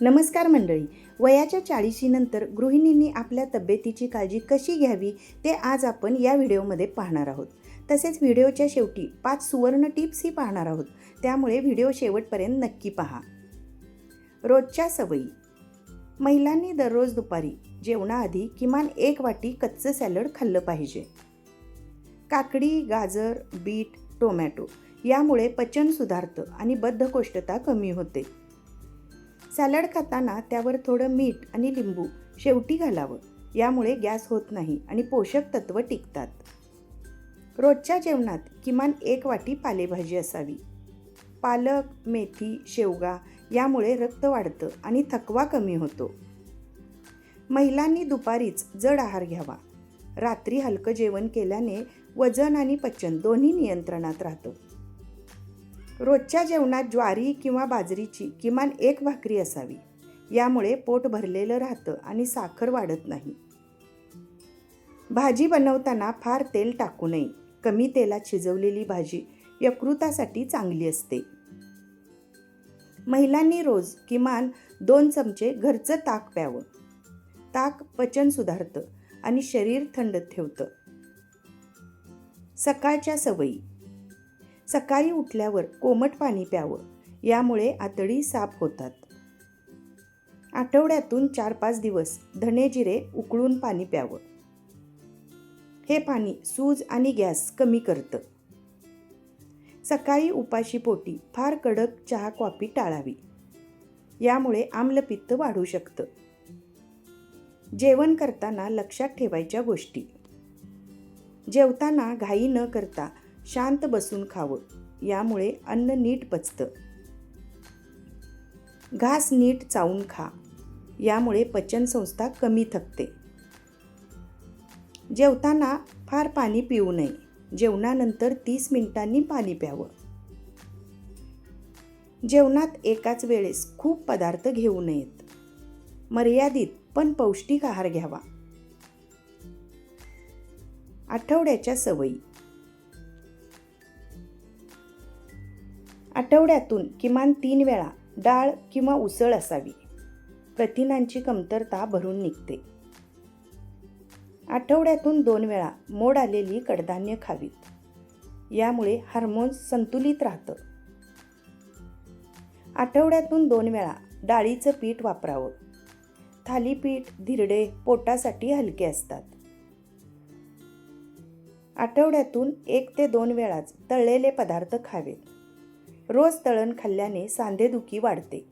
नमस्कार मंडळी. वयाच्या चाळीशीनंतर गृहिणींनी आपल्या तब्येतीची काळजी कशी घ्यावी ते आज आपण या व्हिडिओमध्ये पाहणार आहोत. तसेच व्हिडिओच्या शेवटी पाच सुवर्ण टिप्सही पाहणार आहोत. त्यामुळे व्हिडिओ शेवटपर्यंत नक्की पहा. रोजच्या सवयी. महिलांनी दररोज दुपारी जेवणाआधी किमान एक वाटी कच्चं सॅलड खाल्लं पाहिजे. काकडी गाजर बीट टोमॅटो यामुळे पचन सुधारतं आणि बद्धकोष्ठता कमी होते. सॅलड खाताना त्यावर थोडं मीठ आणि लिंबू शेवटी घालावं. यामुळे गॅस होत नाही आणि पोषक तत्व टिकतात. रोजच्या जेवणात किमान एक वाटी पालेभाजी असावी. पालक मेथी शेवगा यामुळे रक्त वाढतं आणि थकवा कमी होतो. महिलांनी दुपारीच जड आहार घ्यावा. रात्री हलकं जेवण केल्याने वजन आणि पचन दोन्ही नियंत्रणात राहतं. रोजच्या जेवणात ज्वारी किंवा बाजरीची किमान एक भाकरी असावी. यामुळे पोट भरलेलं राहतं आणि साखर वाढत नाही. भाजी बनवताना फार तेल टाकू नये. कमी तेलात शिजवलेली भाजी यकृतासाठी चांगली असते. महिलांनी रोज किमान दोन चमचे घरचं ताक प्यावं. ताक पचन सुधारतं आणि शरीर थंड ठेवतं. सकाळच्या सवयी. सकाळी उठल्यावर कोमट पाणी प्यावं. यामुळे आतडी साफ होतात. आठवड्यातून चार पाच दिवस धने जिरे उकळून पाणी प्यावं. हे पाणी सूज आणि गॅस कमी करतं. सकाळी उपाशी पोटी फार कडक चहा कॉफी टाळावी. यामुळे आम्लपित्त वाढू शकतं. जेवण करताना लक्षात ठेवायच्या गोष्टी. जेवताना घाई न करता शांत बसून खावं. यामुळे अन्न नीट पचतं. घास नीट चावून खा. यामुळे पचनसंस्था कमी थकते. जेवताना फार पाणी पिऊ नये. जेवणानंतर तीस मिनिटांनी पाणी प्यावं. जेवणात एकाच वेळेस खूप पदार्थ घेऊ नयेत. मर्यादित पण पौष्टिक आहार घ्यावा. आठवड्याच्या सवयी. आठवड्यातून किमान तीन वेळा डाळ किंवा उसळ असावी. प्रथिनांची कमतरता भरून निघते. आठवड्यातून दोन वेळा मोड आलेली कडधान्य खावीत यामुळे हार्मोन्स संतुलित राहतं. आठवड्यातून दोन वेळा डाळीचं पीठ वापरावं. थालीपीठ धिरडे पोटासाठी हलके असतात. आठवड्यातून एक ते दोन वेळाच तळलेले पदार्थ खावेत. रोज तळण खाल्ल्याने सांधेदुखी वाढते.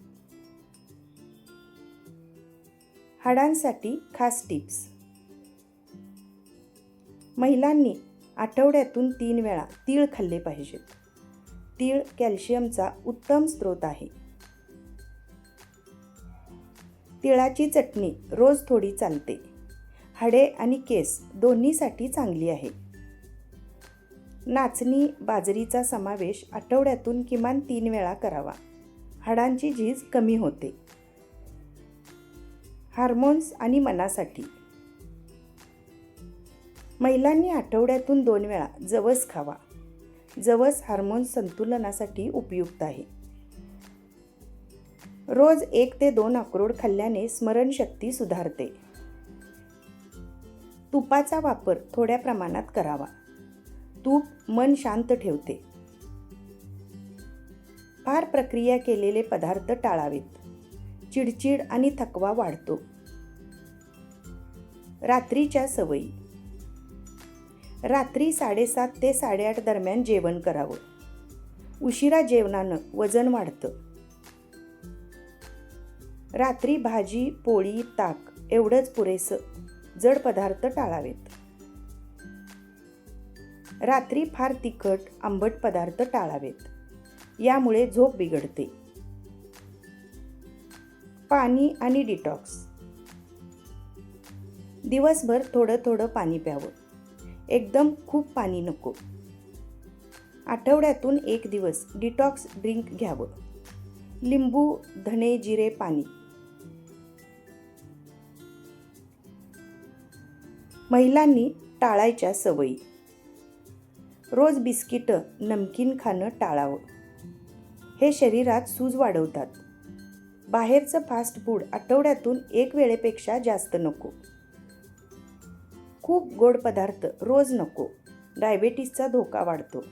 हाडांसाठी खास टिप्स. महिलांनी आठवड्यातून तीन वेळा तीळ खाल्ले पाहिजेत. तीळ कॅल्शियमचा उत्तम स्रोत आहे. तिळाची चटणी रोज थोडी चालते. हाडे आणि केस दोन्हीसाठी चांगली आहे. नाचणी बाजरीचा समावेश आठवड्यातून किमान तीन वेळा करावा. हाडांची झीज कमी होते. हार्मोन्स आणि मनासाठी. महिलांनी आठवड्यातून दोन वेळा जवस खावा. जवस हार्मोन्स संतुलनासाठी उपयुक्त आहे. रोज एक ते दोन अक्रोड खाल्ल्याने स्मरणशक्ती सुधारते. तुपाचा वापर थोड्या प्रमाणात करावा. तूप मन शांत ठेवते. फार प्रक्रिया केलेले पदार्थ टाळावेत. चिडचिड आणि थकवा वाढतो. रात्रीच्या सवयी. रात्री साडेसात ते साडेआठ दरम्यान जेवण करावं. उशिरा जेवणानं वजन वाढतं. रात्री भाजी पोळी ताक एवढंच पुरेसं जड पदार्थ टाळावेत. रात्री फार तिखट आंबट पदार्थ टाळावेत. यामुळे झोप बिघडते. पाणी आणि डिटॉक्स. दिवसभर थोडं थोडं पाणी प्यावं. एकदम खूप पाणी नको. आठवड्यातून एक दिवस डिटॉक्स ड्रिंक घ्यावं. लिंबू धणे जिरे पाणी. महिलांनी टाळायच्या सवयी. रोज बिस्किटं नमकीन खाणं टाळावं. हे शरीरात सूज वाढवतात. बाहेरचं फास्ट फूड आठवड्यातून एक वेळेपेक्षा जास्त नको. खूप गोड पदार्थ रोज नको. डायबेटीसचा धोका वाढतो.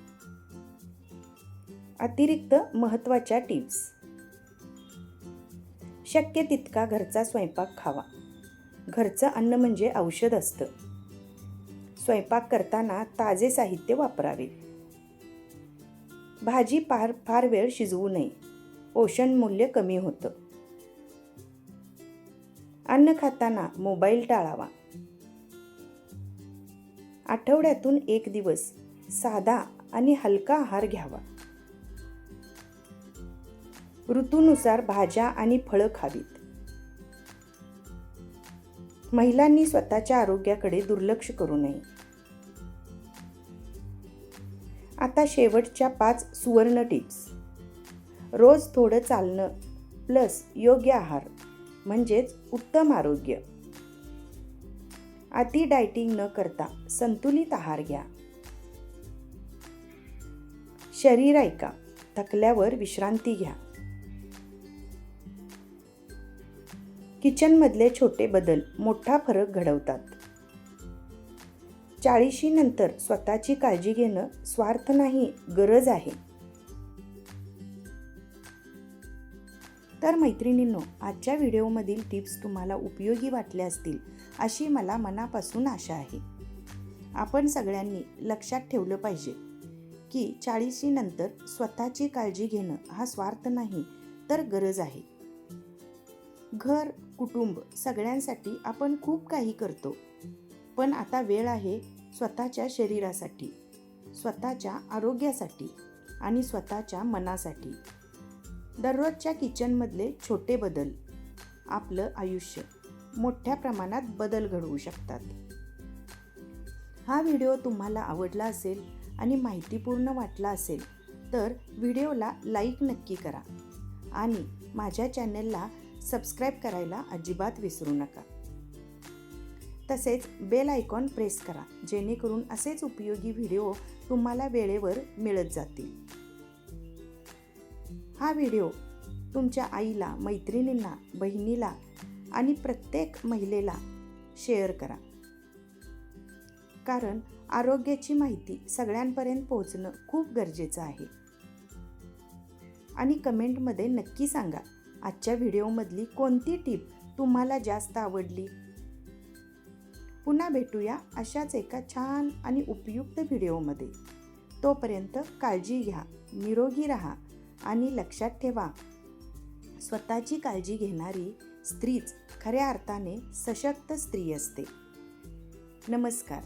अतिरिक्त महत्त्वाच्या टिप्स शक्य तितका घरचा स्वयंपाक खावा. घरचं अन्न म्हणजे औषध असतं. स्वयंपाक करताना ताजे साहित्य वापरावे. भाजी फार फार वेळ शिजवू नये. पोषण मूल्य कमी होतं. अन्न खाताना मोबाईल टाळावा. आठवड्यातून एक दिवस साधा आणि हलका आहार घ्यावा. ऋतूनुसार भाज्या आणि फळं खावीत. महिलांनी स्वतःच्या आरोग्याकडे दुर्लक्ष करू नये. आता शेवटच्या पाच सुवर्ण टिप्स रोज थोडं चालणं प्लस योग्य आहार म्हणजेच उत्तम आरोग्य. अति डायटिंग न करता संतुलित आहार घ्या. शरीर ऐका थकल्यावर विश्रांती घ्या. किचनमधले छोटे बदल मोठा फरक घडवतात. चाळीशी नंतर स्वतःची काळजी घेणं स्वार्थ नाही गरज आहे. तर मैत्रिणींनो आजच्या व्हिडिओमधील टिप्स तुम्हाला उपयोगी वाटल्या असतील अशी मला मनापासून आशा आहे. आपण सगळ्यांनी लक्षात ठेवलं पाहिजे की चाळीशीनंतर स्वतःची काळजी घेणं हा स्वार्थ नाही तर गरज आहे. घर कुटुंब सगळ्यांसाठी आपण खूप काही करतो. पण आता वेळ आहे स्वतःच्या शरीरासाठी स्वतःच्या आरोग्यासाठी आणि स्वतःच्या मनासाठी. दररोजच्या किचनमधले छोटे बदल आपलं आयुष्य मोठ्या प्रमाणात बदल घडवू शकतात. हा व्हिडिओ तुम्हाला आवडला असेल आणि माहितीपूर्ण वाटला असेल तर व्हिडिओला लाईक नक्की करा आणि माझ्या चॅनलला सबस्क्राईब करायला अजिबात विसरू नका. तसेच बेल आयकॉन प्रेस करा जेणेकरून असेच उपयोगी व्हिडिओ तुम्हाला वेळेवर मिळत जातील. हा व्हिडिओ तुमच्या आईला मैत्रिणींना बहिणीला आणि प्रत्येक महिलेला शेअर करा. कारण आरोग्याची माहिती सगळ्यांपर्यंत पोहोचणं खूप गरजेचं आहे. आणि कमेंटमध्ये नक्की सांगा आजच्या व्हिडिओमधली कोणती टीप तुम्हाला जास्त आवडली? पुन्हा भेटूया अशाच एका छान आणि उपयुक्त व्हिडिओमध्ये. तोपर्यंत काळजी घ्या निरोगी राहा आणि लक्षात ठेवा स्वतःची काळजी घेणारी स्त्रीच खऱ्या अर्थाने सशक्त स्त्री असते. नमस्कार.